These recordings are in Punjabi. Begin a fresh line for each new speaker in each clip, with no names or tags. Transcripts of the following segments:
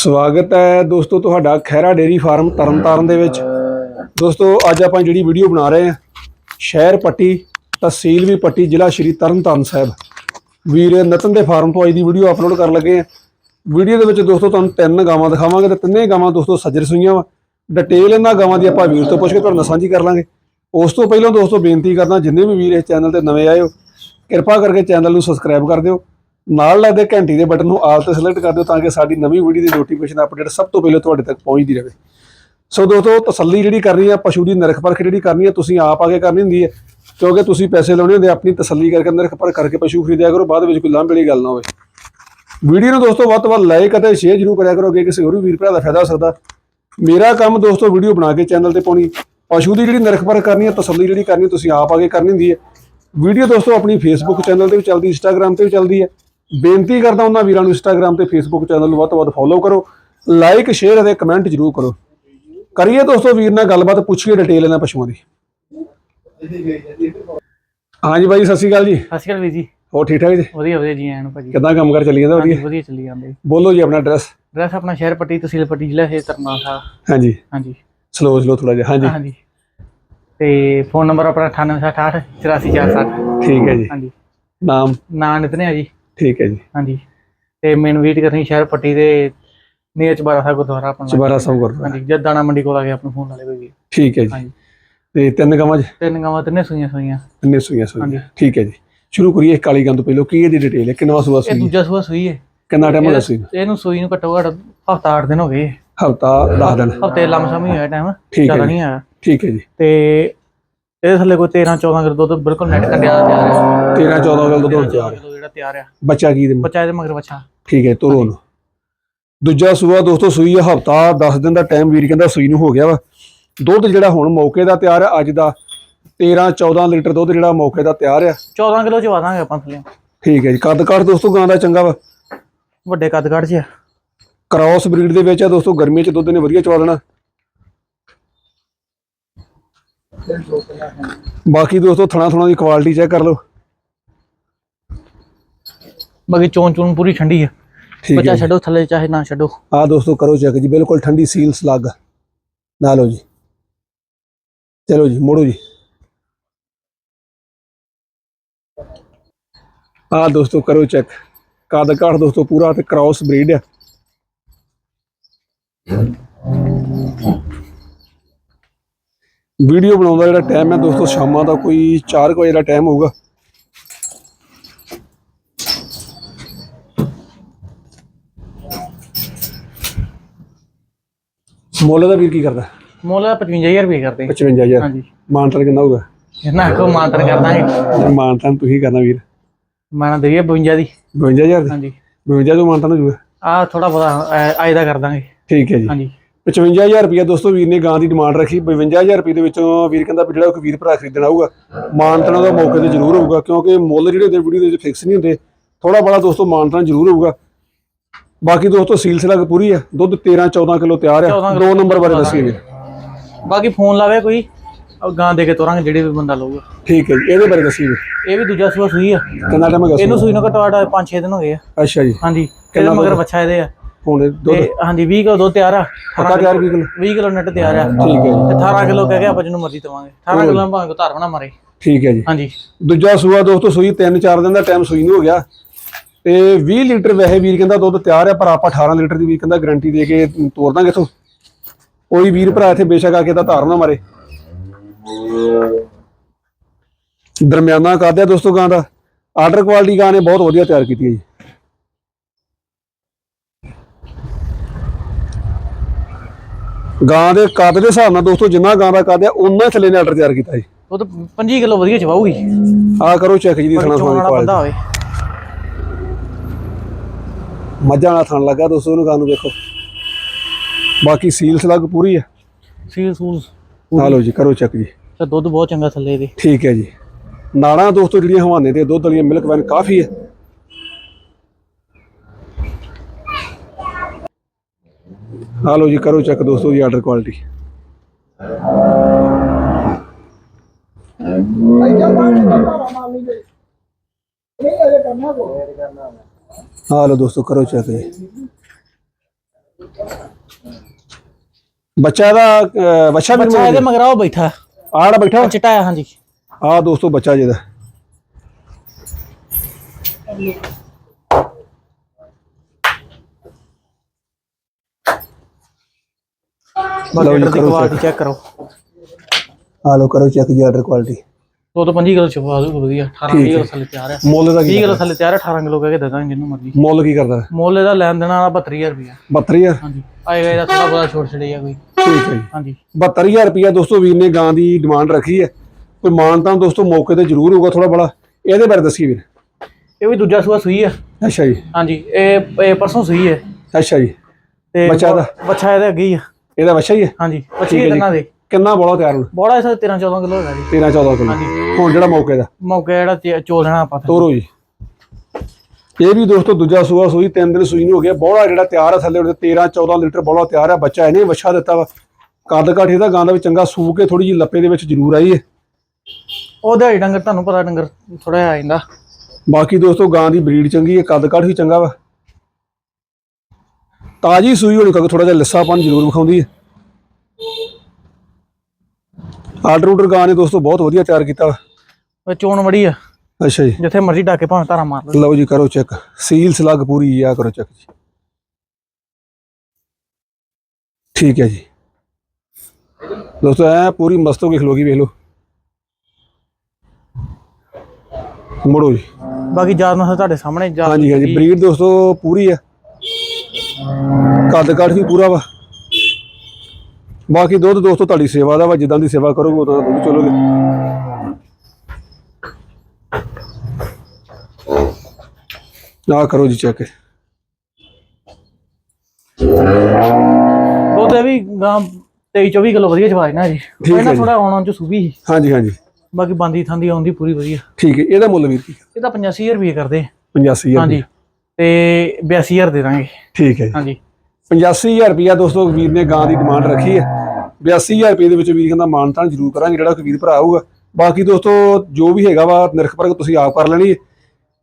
ਸਵਾਗਤ ਹੈ ਦੋਸਤੋ ਤੁਹਾਡਾ ਖੈਰਾ ਡੇਰੀ ਫਾਰਮ ਤਰਨਤਾਰਨ ਦੇ ਵਿੱਚ। ਦੋਸਤੋ, ਅੱਜ ਆਪਾਂ ਜਿਹੜੀ ਵੀਡੀਓ ਬਣਾ ਰਹੇ ਹਾਂ, ਸ਼ਹਿਰ ਪੱਟੀ, ਤਹਿਸੀਲ ਵੀ ਪੱਟੀ, ਜ਼ਿਲ੍ਹਾ ਸ਼੍ਰੀ ਤਰਨਤਾਰਨ ਸਾਹਿਬ। ਵੀਰ ਨਤਨ ਦੇ ਫਾਰਮ ਤੋਂ ਅੱਜ ਦੀ ਵੀਡੀਓ ਅਪਲੋਡ ਕਰਨ ਲੱਗੇ ਹਾਂ। ਵੀਡੀਓ ਦੇ ਵਿੱਚ ਦੋਸਤੋ ਤੁਹਾਨੂੰ ਤਿੰਨ ਗਾਵਾਂ ਦਿਖਾਵਾਂਗੇ ਤੇ ਤਿੰਨੇ ਗਾਵਾਂ ਦੋਸਤੋ ਸੱਜਰ ਸੁਈਆਂ ਵਾ। ਡਿਟੇਲ ਇਹਨਾਂ ਗਾਵਾਂ ਦੀ ਆਪਾਂ ਵੀਰ ਤੋਂ ਪੁੱਛ ਕੇ ਤੁਹਾਡੇ ਨਾਲ ਸਾਂਝੀ ਕਰ ਲਾਂਗੇ। ਉਸ ਤੋਂ ਪਹਿਲਾਂ ਦੋਸਤੋ ਬੇਨਤੀ ਕਰਦਾ, ਜਿੰਨੇ ਵੀ ਵੀਰ ਇਸ ਚੈਨਲ ਤੇ ਨਵੇਂ ਆਏ ਹੋ, ਕਿਰਪਾ ਕਰਕੇ ਚੈਨਲ ਨੂੰ ਸਬਸਕ੍ਰਾਈਬ ਕਰ ਦਿਓ। ਨਾਲ ਲੱਗਦੇ ਘੰਟੀ ਦੇ ਬਟਨ ਨੂੰ ਆਲ ਤੇ ਸਿਲੈਕਟ ਕਰ ਦਿਓ ਤਾਂ ਕਿ ਸਾਡੀ ਨਵੀਂ ਵੀਡੀਓ ਦੀ ਨੋਟੀਫਿਕੇਸ਼ਨ ਅਪਡੇਟ ਸਭ ਤੋਂ ਪਹਿਲਾਂ ਤੁਹਾਡੇ ਤੱਕ ਪਹੁੰਚਦੀ ਰਹੇ। ਸੋ ਦੋਸਤੋ, ਤਸੱਲੀ ਜਿਹੜੀ ਕਰਨੀ ਹੈ ਪਸ਼ੂ ਦੀ ਨਿਰਖ ਪਰਖ ਜਿਹੜੀ ਕਰਨੀ ਹੈ ਤੁਸੀਂ ਆਪ ਆ ਕੇ ਕਰਨੀ ਹੁੰਦੀ ਹੈ ਕਿਉਂਕਿ ਤੁਸੀਂ ਪੈਸੇ ਲਾਉਣੇ ਹੁੰਦੇ ਆਪਣੀ ਤਸੱਲੀ ਕਰਕੇ ਨਿਰਖ ਪਰਖ ਕਰਕੇ ਪਸ਼ੂ ਖਰੀਦਿਆ ਕਰੋ, ਬਾਅਦ ਵਿੱਚ ਕੋਈ ਲਾਂਭੇ ਵਾਲੀ ਗੱਲ ਨਾ ਹੋਵੇ। ਵੀਡੀਓ ਨੂੰ ਦੋਸਤੋ ਵੱਧ ਤੋਂ ਵੱਧ ਲਾਈਕ ਅਤੇ ਸ਼ੇਅਰ ਜ਼ਰੂਰ ਕਰਿਆ ਕਰੋ, ਅੱਗੇ ਕਿਸੇ ਹੋਰ ਵੀ ਵੀਰ ਭਰਾ ਦਾ ਫਾਇਦਾ ਹੋ ਸਕਦਾ। ਮੇਰਾ ਕੰਮ ਦੋਸਤੋ ਵੀਡੀਓ ਬਣਾ ਕੇ ਚੈਨਲ ਤੇ ਪਾਉਣੀ। ਪਸ਼ੂ ਦੀ ਜਿਹੜੀ ਨਿਰਖ ਪਰਖ ਕਰਨੀ ਹੈ ਤਸੱਲੀ ਜਿਹੜੀ ਕਰਨੀ ਤੁਸੀਂ ਆਪ ਆ ਕੇ ਕਰਨੀ ਹੁੰਦੀ ਹੈ ਵੀਡੀਓ ਦੋਸਤੋ ਆਪਣੀ ਫੇਸਬੁੱਕ ਚੈਨਲ ਤੇ ਵੀ ਚੱਲਦੀ ਇੰਸਟਾਗ੍ਰam ਤੇ ਵੀ ਚੱਲਦੀ ਹੈ ਬੇਨਤੀ ਕਰਦਾ ਉਹਨਾਂ ਵੀਰਾਂ ਨੂੰ ਇੰਸਟਾਗ੍ਰam ਤੇ ਫੇਸਬੁੱਕ ਚੈਨਲ ਨੂੰ ਵੱਧ ਤੋਂ ਵੱਧ ਫੋਲੋ ਕਰੋ ਲਾਈਕ ਸ਼ੇਅਰ ਅਤੇ ਕਮੈਂਟ ਜ਼ਰੂਰ ਕਰੋ। ਕਰੀਏ ਦੋਸਤੋ ਵੀਰ ਨਾਲ ਗੱਲਬਾਤ ਪੁੱਛੀਏ ਡਿਟੇਲ ਇਹਨਾਂ ਪਸ਼ੂਆਂ ਦੀ। ਹਾਂਜੀ ਬਾਈ ਸਤਿ ਸ਼੍ਰੀ ਅਕਾਲ ਜੀ।
ਸਤਿ ਸ਼੍ਰੀ ਅਕਾਲ ਵੀਰ ਜੀ।
ਹੋਰ ਠੀਕ ਠਾਕ ਜੀ?
ਵਧੀਆ ਵਧੀਆ ਜੀ ਐਨ ਭਾਜੀ।
ਕਿੱਦਾਂ ਕੰਮ ਕਰ ਚੱਲੀ ਜਾਂਦਾ ਵਧੀਆ?
ਵਧੀਆ ਚੱਲੀ ਜਾਂਦੇ
ਬੋਲੋ ਜੀ ਆਪਣਾ ਐਡਰੈਸ
ਐਡਰੈਸ ਆਪਣਾ ਸ਼ਹਿਰ ਪੱਟੀ ਤਹਿਸੀਲ ਪੱਟੀ ਜ਼ਿਲ੍ਹਾ ਹੈ ਤਰਨਾਲ ਸਾਹਿਬ
ਹਾਂਜੀ।
ਹਾਂਜੀ।
ਸਲੋ ਸਲੋ ਥੋੜਾ ਜਿਹਾ ਹਾਂਜੀ।
ਹਾਂਜੀ। ਤੇ ਫੋਨ ਨੰਬਰ ਆਪਣਾ 9868 84460
ਠੀਕ ਹੈ ਜੀ।
ਹਾਂਜੀ।
ਨਾਮ?
ਨਾਂ ਨਿਤਨੇ ਆ ਜੀ।
ਠੀਕ ਹੈ ਜੀ।
ਹਾਂਜੀ। ਤੇ ਮੈਨੂੰ ਵੀਟ ਕਰਨੀ ਸ਼ਹਿਰ ਪੱਟੀ ਦੇ ਨੀਅਰ ਚਬਾਰਾ ਸਾਹਿਬ ਗੁਰਦੁਆਰਾ ਆਪਣਾ
ਚੁਬਾਰਾ ਸਾਹਿਬ ਗੁਰਦੁਆਰਾ।
ਹਾਂਜੀ ਜਦ ਦਾਣਾ ਮੰਡੀ ਕੋਲ ਆ ਗਿਆ ਆਪਣਾ ਫੋਨ ਕੋਈ ਵੀ।
ਠੀਕ ਹੈ ਜੀ।
ਹਾਂਜੀ।
ਤੇ ਤਿੰਨ ਗਾਵਾਂ ਜੀ?
ਤਿੰਨ ਗਾਵਾਂ ਤਿੰਨੇ ਸੂਈਆਂ ਸੂਈਆਂ।
ਇੰਨੇ ਸੂਈਆਂ ਸੂਈਆਂ।
ਹਾਂਜੀ।
ਠੀਕ ਹੈ ਜੀ। ਸ਼ੁਰੂ ਕਰੀਏ ਕਾਲੀ ਗੰਦ ਤੋਂ ਪਹਿਲਾਂ। ਕੀ ਇਹਦੀ ਡਿਟੇਲ ਹੈ? ਕਿੰਨਾ ਸੂਆ
ਇਹ
ਸੂਈ? ਹੈ?
ਦੂਜਾ ਸੂਆ ਸੂਈ ਹੈ।
ਕਿੰਨਾ ਟਾਈਮ ਹੋ ਗਿਆ ਸੂਈ
ਇਹਨੂੰ ਸੂਈ ਨੂੰ ਘੱਟੋ ਘੱਟ ਹਫਤਾ 8 ਦਿਨ ਹੋ ਗਏ।
ਹਫਤਾ 10 ਦਿਨ।
ਹਫ਼ਤੇ ਲੰਮਸਮ ਹੀ ਹੋਇਆ ਟਾਈਮ
ਠੀਕ ਹੈ
ਜ਼ਿਆਦਾ ਨਹੀਂ ਆਇਆ
ਠੀਕ ਹੈ ਜੀ।
ਤੇ ਇਹਦੇ ਥੱਲੇ ਕੋਈ 13 14 ਕਿਲੋ ਦੁੱਧ ਬਿਲਕੁਲ ਨੈਟ ਕੱਢਿਆ ਤਿਆਰ ਹੈ
13 14 ਗੱਲ ਤੋਂ ਤਿਆਰ ਹੈ
ਕਿਲੋ ਤਿਆਰ ਆ।
ਬੱਚਾ ਕੀ ਦੇ
ਬੱਚਾ ਇਹਦੇ ਮਗਰ ਬੱਚਾ।
ਠੀਕ ਹੈ ਤੋਰੋ ਨੂੰ ਦੂਜਾ ਸੂਆ ਦੋਸਤੋ ਸੂਈ ਆ ਹਫਤਾ 10 ਦਿਨ ਦਾ ਟਾਈਮ ਵੀਰ ਕਹਿੰਦਾ ਸੂਈ ਨੂੰ ਹੋ ਗਿਆ ਵਾ। ਦੁੱਧ ਜਿਹੜਾ ਹੁਣ ਮੌਕੇ ਦਾ ਤਿਆਰ ਆ ਅੱਜ ਦਾ 13 14 ਲੀਟਰ ਦੁੱਧ ਜਿਹੜਾ ਮੌਕੇ ਦਾ ਤਿਆਰ ਆ।
14 ਕਿਲੋ ਚਵਾ ਦਾਂਗੇ ਆਪਾਂ ਥੱਲੇ।
ਠੀਕ ਹੈ ਜੀ ਕੱਦ ਕਾਠ ਦੋਸਤੋ ਗਾਂ ਦਾ ਚੰਗਾ ਵਾ।
ਵੱਡੇ ਕੱਦ ਕੱਢ ਚ ਆ।
ਕ੍ਰਾਸ ਬਰੀਡ ਦੇ ਵਿੱਚ ਆ ਦੋਸਤੋ ਗਰਮੀ ਚ ਦੁੱਧ ਨੇ ਵਧੀਆ ਚਵਾ ਦੇਣਾ। ਬਾਕੀ ਦੋਸਤੋ ਥਣਾ ਥਣਾ ਦੀ ਕੁਆਲਿਟੀ ਚੈੱਕ ਕਰ ਲਓ।
ਬਾਕੀ ਚੋਣ ਚੋਣ ਪੂਰੀ ਠੰਡੀ ਆ।
ਠੀਕ
ਬੱਚਾ
ਹੈ
ਛੱਡੋ ਥੱਲੇ ਚਾਹੇ ਨਾ ਛੱਡੋ।
ਆ ਦੋਸਤੋ ਕਰੋ ਚੈੱਕ ਜੀ ਬਿਲਕੁਲ ਠੰਡੀ ਸੀਲ ਸਲੱਗ। ਨਾ ਲਓ ਜੀ। ਚਲੋ ਜੀ ਮੋੜੋ ਜੀ। ਆ ਦੋਸਤੋ ਕਰੋ ਚੈੱਕ। ਕੱਦ ਕਾਠ ਦੋਸਤੋ ਪੂਰਾ ਤੇ ਕ੍ਰਾਸ ਬਰੀਡ ਆ। ਵੀਡੀਓ ਬਣਾਉਣ ਦਾ ਜਿਹੜਾ ਟਾਈਮ ਹੈ ਦੋਸਤੋ ਸ਼ਾਮਾਂ ਦਾ ਕੋਈ 4 ਵਜੇ ਦਾ ਟਾਈਮ ਹੋਊਗਾ। ਮੁੱਲ ਦਾ ਵੀਰ ਕੀ ਕਰਦਾ?
ਮੁੱਲ 55000 ਰੁਪਏ ਕਰਦੇ।
55000
ਹਾਂਜੀ।
ਮਾਨਤਨ ਕਿੰਨਾ ਹੋਊਗਾ?
ਜਿੰਨਾ ਕੋ ਮਾਨਤਨ ਕਰਦਾਂਗੇ
ਮਾਨਤਨ ਤੁਸੀਂ ਕਰਨਾ ਵੀਰ।
ਮਾਨਾ ਦਈਏ 52 ਦੀ।
52000 ਦੇ?
ਹਾਂਜੀ।
52 ਤੋਂ ਮਾਨਤਨ ਹੋ
ਆ ਥੋੜਾ ਬਹੁਤਾ ਅੱਜ ਦਾ ਕਰਦਾਂਗੇ
ਠੀਕ ਹੈ ਜੀ।
ਹਾਂਜੀ।
55000 ਰੁਪਏ ਦੋਸਤੋ ਵੀਰ ਨੇ ਗਾਂ ਦੀ ਡਿਮਾਂਡ ਰੱਖੀ। 52000 ਰੁਪਏ ਦੇ ਵਿੱਚੋਂ ਵੀਰ ਕਹਿੰਦਾ ਵੀ ਜਿਹੜਾ ਕੋਈ ਵੀਰ ਭਰਾ ਖਰੀਦਣਾ ਆਊਗਾ ਮਾਨਤਨ ਦਾ ਮੌਕੇ ਤੇ ਜ਼ਰੂਰ ਹੋਊਗਾ। ਕਿਉਂਕਿ ਮੁੱਲ ਜਿਹੜੇ ਦੇ ਵੀਡੀਓ ਦੇ ਵਿੱਚ ਫਿਕਸ ਨਹੀਂ ਹੁੰਦੇ। ਥੋੜਾ ਬੜਾ ਦੋਸਤੋ ਮਾਨਤਨ ਜ਼ਰੂਰ ਹੋਊਗਾ। ਬਾਕੀ ਦੋਸਤੋ ਸੀਲ ਸਲਗ ਪੂਰੀ ਹੈ ਦੁੱਧ 13 14 ਕਿਲੋ ਤਿਆਰ ਹੈ
14
ਦੋ ਨੰਬਰ ਬਾਰੇ ਦੱਸਿਓ ਵੀਰ
ਬਾਕੀ ਫੋਨ ਲਾਵੇ ਕੋਈ ਉਹ ਗਾਂ ਦੇ ਕੇ ਤੋਰਾਂਗੇ ਜਿਹੜੇ ਵੀ ਬੰਦਾ ਲਊਗਾ।
ਠੀਕ ਹੈ ਜੀ ਇਹਦੇ ਬਾਰੇ ਦੱਸਿਓ ਵੀਰ
ਇਹ ਵੀ ਦੂਜਾ ਸੂਆ ਸੂਈ ਆ।
ਕਿੰਨਾ ਟਾਈਮ ਹੈਗਾ
ਇਹਨੂੰ ਸੂਈ ਨੂੰ ਘੱਟੋ ਘੱਟ 5-6 ਦਿਨ ਹੋ ਗਏ ਆ।
ਅੱਛਾ ਜੀ।
ਹਾਂਜੀ ਇਹਦੇ ਮਗਰ ਬੱਚਾ ਇਹਦੇ ਆ।
ਹੁਣ ਇਹ ਦੁੱਧ?
ਤੇ ਹਾਂਜੀ 20 ਕਿਲੋ ਦੁੱਧ ਤਿਆਰ ਆ।
ਪੱਕਾ ਤਿਆਰ ਕੀ ਕਿਲੋ?
20 ਕਿਲੋ ਨੈਟ ਤਿਆਰ ਆ।
ਠੀਕ ਹੈ ਜੀ।
ਤੇ 18 ਕਿਲੋ ਕਹਿ ਕੇ ਆਪਾਂ ਜਿਹਨੂੰ ਮਰਜ਼ੀ ਦਵਾਂਗੇ। 18 ਕਿਲੋ ਭਾਵੇਂ ਕੋ ਧਾਰ ਬਣਾ ਮਾਰੇ।
ਠੀਕ ਹੈ ਜੀ।
ਹਾਂਜੀ।
ਦੂਜਾ ਸੂਆ ਦੋਸਤੋ ਸੂਈ 3-4 ਦਿਨ ਦਾ ਟਾਈਮ ਸੂਈ ਨੂੰ ਹੋ ਗਿਆ। ਤੇ 20 ਲੀਟਰ ਵੈਸੇ ਵੀਰ ਕਹਿੰਦਾ ਦੁੱਧ ਤਿਆਰ ਹੈ ਪਰ ਆਪਾਂ 18 ਲੀਟਰ ਦੀ ਵੀਰ ਕਹਿੰਦਾ ਗਾਰੰਟੀ ਦੇ ਕੇ ਤੋਰ ਦਾਂਗੇ ਇਥੋਂ। ਕੋਈ ਵੀਰ ਭਰਾ ਇੱਥੇ ਬੇਸ਼ੱਕ ਆ ਕੇ ਤਾਂ ਧਾਰ ਨਾ ਮਾਰੇ। ਦਰਮਿਆਨਾ ਕਰਦਿਆ ਦੋਸਤੋ ਗਾਂ ਦਾ। ਆਰਡਰ ਕੁਆਲਿਟੀ ਗਾਂ ਨੇ ਬਹੁਤ ਵਧੀਆ ਤਿਆਰ ਕੀਤੀ ਹੈ ਜੀ। ਗਾਂ ਦੇ ਕੱਦ ਦੇ ਹਿਸਾਬ ਨਾਲ ਦੋਸਤੋ ਜਿੰਨਾ ਗਾਂ ਦਾ ਕੱਦ ਹੈ ਉਹਨਾਂ ਥੱਲੇ ਨੇ ਆਰਡਰ ਤਿਆਰ ਕੀਤਾ ਜੀ।
ਉਹ ਤਾਂ 25 ਕਿਲੋ ਵਧੀਆ ਚਵਾਉਗੀ
ਆ ਕਰੋ ਚੈੱਕ ਜੀ ਦੀ ਥਣਾ ਥਣਾ
ਬੰਦਾ ਹੋਵੇ।
ਮੱਝਾਂ ਨਾਲ ਥਣ ਲੱਗਾ ਦੋਸਤੋ ਉਹਨੂੰ ਗਾਂ ਨੂੰ ਵੇਖੋ? ਬਾਕੀ ਸੀਲ ਸਲੱਗ ਪੂਰੀ ਹੈ
ਸੀਲ ਸੂਲ
ਆ ਲਓ ਜੀ ਕਰੋ ਚੈੱਕ ਜੀ।
ਤੇ ਦੁੱਧ ਬਹੁਤ ਚੰਗਾ ਥੱਲੇ ਦੇ
ਠੀਕ ਹੈ ਜੀ। ਨਾੜਾਂ ਦੋਸਤੋ ਜਿਹੜੀਆਂ ਹਵਾਨੇ ਤੇ ਦੁੱਧ ਵਾਲੀਆਂ ਮਿਲਕ ਵੈਨ ਕਾਫੀ ਹੈ ਆ ਲਓ ਜੀ ਕਰੋ ਚੈੱਕ ਦੋਸਤੋ ਜੀ ਆਰਡਰ ਕੁਆਲਿਟੀ ਆ ਲਓ ਦੋਸਤੋ ਕਰੋ ਚੈੱਕ ਜੀ ਬੱਚਾ ਅਹ, ਵੱਛਾ ਵੀ
ਬੱਚਾ ਇਹਦੇ ਮਗਰ ਉਹ ਬੈਠਾ।
ਆੜਾ ਬੈਠਾ।
ਚਿੱਟਾ ਆ ਹਾਂਜੀ।
ਆ ਦੋਸਤੋ ਬੱਚਾ ਜਿਹਦਾ। ਲਓ ਜੀ,
ਬਾਕੀ
ਕਰੋ
ਕੁਆਲਿਟੀ ਚੈੱਕ ਕਰੋ।
ਆ ਲੋ ਕਰੋ ਚੈੱਕ ਜੀ ਆਰਡਰ ਕੁਆਲਿਟੀ
ਦੋ ਤੋਂ 25 ਕਿਲੋ ਚਪਾ ਦੂ ਵਧੀਆ। 18
ਠੀਕ
20
ਹੈ।
ਕਿਲੋ ਥੱਲੇ ਤਿਆਰ ਹੈ।
ਮੁੱਲ ਦਾ
30
ਕੀ
ਕਿਲੋ ਥੱਲੇ ਤਿਆਰ ਹੈ 18 ਕਿਲੋ ਕਹਿ ਕੇ ਦੇ ਦਾਂਗੇ ਜਿੰਨੂੰ ਮਰਜ਼ੀ।
ਮੁੱਲ ਕੀ ਕਰਦਾ?
ਮੁੱਲ ਇਹਦਾ ਲੈਣ ਦੇਣਾ 72000 ਰੁਪਇਆ।
72000
ਹਾਂਜੀ। ਆਏਗਾ ਇਹਦਾ ਥੋੜਾ ਬਹੁਤਾ ਛੋਟ ਛੜੇਗਾ ਕੋਈ।
ਠੀਕ ਹੈ ਜੀ।
ਹਾਂਜੀ।
72000 ਰੁਪਇਆ ਦੋਸਤੋ ਵੀਰ ਨੇ ਗਾਂ ਦੀ ਡਿਮਾਂਡ ਰੱਖੀ ਹੈ। ਕੋਈ ਮਾਨ ਤਾਂ ਦੋਸਤੋ ਮੌਕੇ ਤੇ ਜ਼ਰੂਰ ਹੋਊਗਾ ਥੋੜਾ ਬੜਾ ਇਹਦੇ ਬਾਰੇ ਦੱਸੀ ਵੀਰ।
ਇਹ ਵੀ ਦੂਜਾ ਸੂਆ ਸੂਈ ਹੈ
ਅੱਛਾ ਜੀ।
ਹਾਂਜੀ ਇਹ ਇਹ ਪਰਸੋਂ ਸੂਈ ਹੈ।
ਅੱਛਾ ਜੀ।
ਤੇ
ਬੱਚਾ ਦਾ?
ਬੱਚਾ ਇਹਦੇ ਅੱਗੇ ਹੀ ਆ।
ਇਹਦਾ ਵੱਛਾ ਹੀ ਹੈ?
ਹਾਂਜੀ ਬੱਚੀ। ਕਿੰਨਾ ਦੇ।
ਕਿੰਨਾ ਬੋਲਾ ਤਿਆਰ ਹੁਣ?
ਬੋੜਾ ਇਸ 13 14 ਕਿਲੋ ਹੈਗਾ ਜੀ।
13 14 ਕਿਲੋ।
ਹਾਂਜੀ।
ਹੁਣ ਜਿਹੜਾ ਮੌਕੇ ਦਾ?
ਮੌਕੇ ਜਿਹੜਾ ਚੇ- ਚੋ ਲੈਣਾ ਆਪਾਂ।
ਤੋਰੋ ਜੀ। ਇਹ ਵੀ ਦੋਸਤੋ ਦੂਜਾ ਸੂਆ ਸੂਈ ਤਿੰਨ ਦਿਨ ਸੂਈ ਨੂੰ ਹੋ ਗਿਆ। ਬੋਲਾ ਜਿਹੜਾ ਤਿਆਰ ਹੈ ਥੱਲੇ ਉਹਦੇ 13 14 ਲੀਟਰ ਬੋਲਾ ਤਿਆਰ ਹੈ ਬੱਚਾ ਇਹਨੇ ਵੱਛਾ ਦਿੱਤਾ ਵਾ। ਕੱਦ ਕਾਠ ਇਹਦਾ ਗਾਂ ਦਾ ਵੀ ਚੰਗਾ ਸੂ ਕੇ ਥੋੜੀ ਜਿਹੀ ਲੱਪੇ ਦੇ ਵਿੱਚ ਜ਼ਰੂਰ ਆਈ ਹੈ
ਉਹਦਾ ਡੰਗਰ ਤੁਹਾਨੂੰ ਪਤਾ ਡੰਗਰ ਥੋੜਾ ਆ ਜਾਂਦਾ।
ਬਾਕੀ ਦੋਸਤੋ ਗਾਂ ਦੀ ਬਰੀਡ ਚੰਗੀ ਹੈ ਕੱਦ ਕਾਠ ਵੀ ਚੰਗਾ ਵਾ। ਤਾਜੀ ਸੂਈ ਹੋਣੀ ਕਰਕੇ ਥੋੜਾ ਜਿਹਾ ਲਿੱਸਾਪਨ ਜ਼ਰੂਰ ਵਿਖਾਉਂਦੀ ਹੈ ਆਰਡਰ ਆਰਡਰ ਗਾਂ ਨੇ ਦੋਸਤੋ ਬਹੁਤ ਵਧੀਆ ਤਿਆਰ ਕੀਤਾ
ਉਹ ਚੋਣ ਮੜੀ ਆ।
ਅੱਛਾ ਜੀ।
ਜਿੱਥੇ ਮਰਜ਼ੀ ਡਾਕੇ ਭਾਵੇਂ ਧਾਰਾ ਮਾਰ ਲਓ
ਲਓ ਜੀ ਕਰੋ ਚੈੱਕ ਸੀਲ ਸਲੱਗ ਪੂਰੀ ਆ ਕਰੋ ਚੈੱਕ ਜੀ। ਠੀਕ ਹੈ ਜੀ। ਦੋਸਤੋ ਐ ਪੂਰੀ ਮਸਤ ਹੋ ਕੇ ਖਲੋਗੀ ਵੇਖ ਲਓ। ਮੁੜੋ ਜੀ।
ਬਾਕੀ ਜਾਤ ਨਸਲ ਤੁਹਾਡੇ ਸਾਹਮਣੇ ਜਾਤ
ਹਾਂਜੀ ਹਾਂਜੀ। ਬਰੀਡ ਦੋਸਤੋ ਪੂਰੀ ਆ। ਕੱਦ ਕਾਠ ਵੀ ਪੂਰਾ ਵਾ। ਬਾਕੀ ਦੁੱਧ ਦੋਸਤੋ ਤੁਹਾਡੀ ਸੇਵਾ ਦਾ ਵਾ ਜਿੱਦਾਂ ਦੀ ਸੇਵਾ ਕਰੋਗੇ ਉਦਾਂ ਦਾ ਦੁੱਧ ਚਲੋਗੇ ਨਾ ਕਰੋ ਜੀ ਚੈੱਕ।
ਦੁੱਧ ਇਹ ਵੀ ਗਾਂ 23 24 ਕਿਲੋ ਵਧੀਆ ਚਵਾਜ ਨਾ ਜੀ
ਹੈ
ਇਹਨਾਂ
ਜੀ।
ਥੋੜਾ ਆਉਣ ਚ ਸੂਬੀ ਸੀ।
ਹਾਂਜੀ ਹਾਂਜੀ।
ਬਾਕੀ ਬੰਦੀ ਥਾਂਦੀ ਆਉਂਦੀ ਪੂਰੀ ਵਧੀਆ।
ਠੀਕ ਹੈ ਇਹਦਾ ਮੁੱਲ ਵੀਰ ਕੀ?
ਇਹ ਤਾਂ 85000 ਰੁਪਏ ਕਰਦੇ।
85000
ਹਾਂਜੀ। ਤੇ 82000 ਦੇ ਦਾਂਗੇ।
ਠੀਕ ਹੈ ਜੀ।
ਹਾਂਜੀ।
85000 ਰੁਪਿਆ ਦੋਸਤੋ ਵੀਰ ਨੇ ਗਾਂ ਦੀ ਡਿਮਾਂਡ ਰੱਖੀ ਹੈ। 82000 ਰੁਪਏ ਦੇ ਵਿੱਚ ਵੀਰ ਕਹਿੰਦਾ ਮਾਨਤਾਨ ਜ਼ਰੂਰ ਕਰਾਂਗੇ, ਜਿਹੜਾ ਕੋਈ ਵੀਰ ਭਰਾ ਆਊਗਾ। ਬਾਕੀ ਦੋਸਤੋ, ਜੋ ਵੀ ਹੈਗਾ ਵਾ, ਨਿਰਖਪਰਕ ਤੁਸੀਂ ਆਪ ਕਰ ਲੈਣੀ। ਹੈ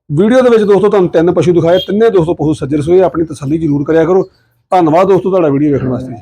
ਵੀਡੀਓ ਦੇ ਵਿੱਚ ਦੋਸਤੋ, ਤੁਹਾਨੂੰ ਤਿੰਨ ਪਸ਼ੂ ਦਿਖਾਏ। ਤਿੰਨੇ ਦੋਸਤੋ ਪਸ਼ੂ ਸੱਜਰ ਸੋਏ ਆਪਣੀ ਤਸੱਲੀ ਜ਼ਰੂਰ ਕਰਿਆ ਕਰੋ। ਧੰਨਵਾਦ ਦੋਸਤੋ ਤੁਹਾਡਾ ਵੀਡੀਓ ਵੇਖਣ ਵਾਸਤੇ।